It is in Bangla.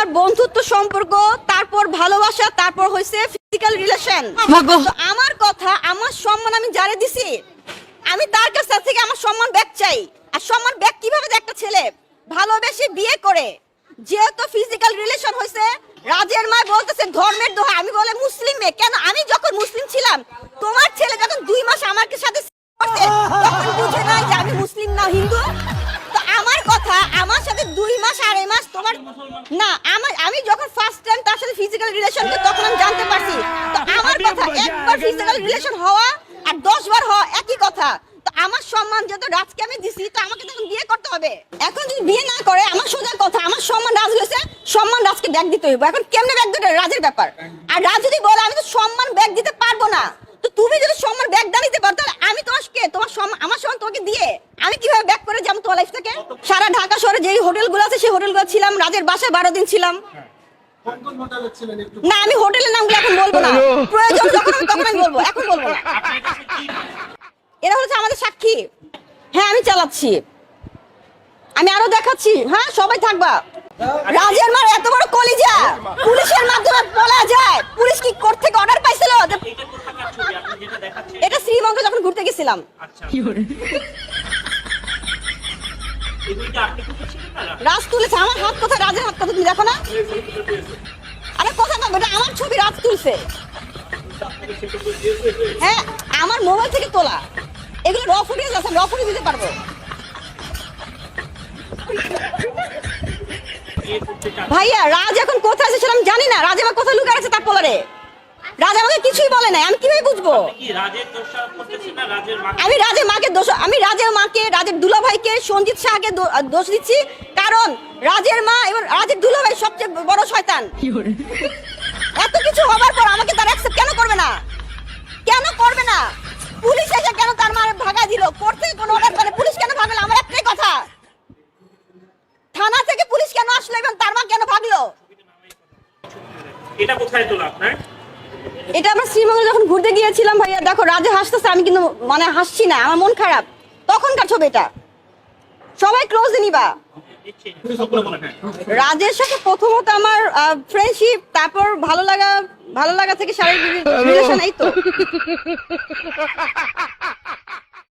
আমার বন্ধুত্ব সম্পর্ক তারপর ভালোবাসা তারপর হয়েছে ফিজিক্যাল রিলেশন আমার কথা আমার সম্মান আমি জারে দিছি। আমি তার কাছ থেকে আমার সম্মান ব্যাক চাই। আর সম্মান ব্যাক কীভাবে একটা ছেলে? ভালোবেসে বিয়ে করে। যেহেতু ফিজিক্যাল রিলেশন হয়েছে রাজের মা বলতেছে ধর্মের দোহা আমি বলে মুসলিম মেয়ে কেন? আমি যখন মুসলিম ছিলাম তোমার ছেলে যখন দুই মাস আমার সাথে তখন বুঝে নাই যে আমি মুসলিম না হিন্দু। তো আমার কথা আমার সাথে দুই মাস আড়াই না আমার আমি যখন ফার্স্ট টাইম তার সাথে ফিজিক্যাল রিলেশন তখন আমি জানতে পারছি। তো আমার কথা একবার ফিজিক্যাল রিলেশন হওয়া আর দশ বার হওয়া একই কথা। তো আমার সম্মান যেহেতু রাজকে আমি দিছি তো আমাকে তখন বিয়ে করতে হবে। এখন যদি বিয়ে না করে আমার সোজা কথা আমার সম্মান রাজ হয়েছে সম্মান রাজকে ব্যাগ দিতে হইব। এখন কেমনে ব্যাগ দেবে? রাজের ব্যাপার। আর রাজ যদি বলে আমি তো সম্মান ব্যাগ দিতে পারব না তো তুমি যদি সম্মান ব্যাগ দিতে পারো তাহলে আমি তোমার কে? তোমার সম্মান আমার সম্মান তোমাকে দিয়ে? আমি কীভাবে ব্যাক করে যাব তোমার লাইফ থেকে? সারা ঢাকা শহরে যেই হোটেলগুলো আছে সেই হোটেলগুলো ছিলাম রাজের বাসায় বারো দিন ছিলাম। না আমি হোটেলের নামগুলো এখন বলব না। প্রয়োজন যখন আমি তখন আমি বলব এখন বলব না। এরা হচ্ছে আমাদের সাক্ষী। হ্যাঁ আমি চালাচ্ছি। আমি আরও দেখাচ্ছি। হ্যাঁ সবাই থাকবা। রাজের মার এত বড় কলিজা। পুলিশের মাধ্যমে বলা যায়। পুলিশ কি কোর্ট থেকে অর্ডার পাইছিল? এটা কোথাকার ছবি? আপনি যেটা দেখাচ্ছেন। এটা শ্রীমঙ্গে যখন ঘুরতে গেছিলাম। রাজ তুলেছে, আমার হাত কোথায়? রাজের হাত কোথায়? তুমি দেখো না? আরে কোথায় পাবো এটা আমার ছবি, রাজ তুলছে। হ্যাঁ আমার মোবাইল থেকে তোলা। এগুলো র ফুটেজ আছে র ফুটেজ দিতে পারব। ভাইয়া, রাজ এখন কোথায় আছে সেটা আমি জানি না। রাজ আমার কোথায় লুকিয়ে আছে তার পোলারে? রাজ আমাকে কিছুই বলে নাই আমি কীভাবে বুঝব? কি রাজের দোষারোপ করতেছেন না রাজের মা আমি রাজের মাকে দোষ আমি রাজের মাকে রাজের দুলাভাইকে সঞ্জিত শাহকে দোষ দিচ্ছি। কারণ রাজের মা এবং রাজের দুলাভাই সবচেয়ে বড় শয়তান। এত কিছু হবার পর আমাকে তার অ্যাকসেপ্ট কেন করবে না? কেন করবে না? পুলিশ এসে কেন তার মারে ভাগা দিল? থেকে কোনো অর্ডার করে? পুলিশ কেন ভাগলো? আমার একটাই কথা। থানা থেকে পুলিশ কেন আসলো এবং তার মা কেন ভাগলো? এটা কোথায় তোলা আপনার? এটা আমরা শ্রীমঙ্গল যখন ঘুরতে গিয়েছিলাম ভাইয়া, দেখো রাজা হাসতেছে, আমি কিন্তু মানে হাসছি না, আমার মন খারাপ। তখনকার ছবি এটা। সবাই ক্লোজ নিবা। রাজের সাথে প্রথমত আমার ফ্রেন্ডশিপ তারপর ভালো লাগা ভালো লাগা থেকে শারীরিক রিলেশন এই তো।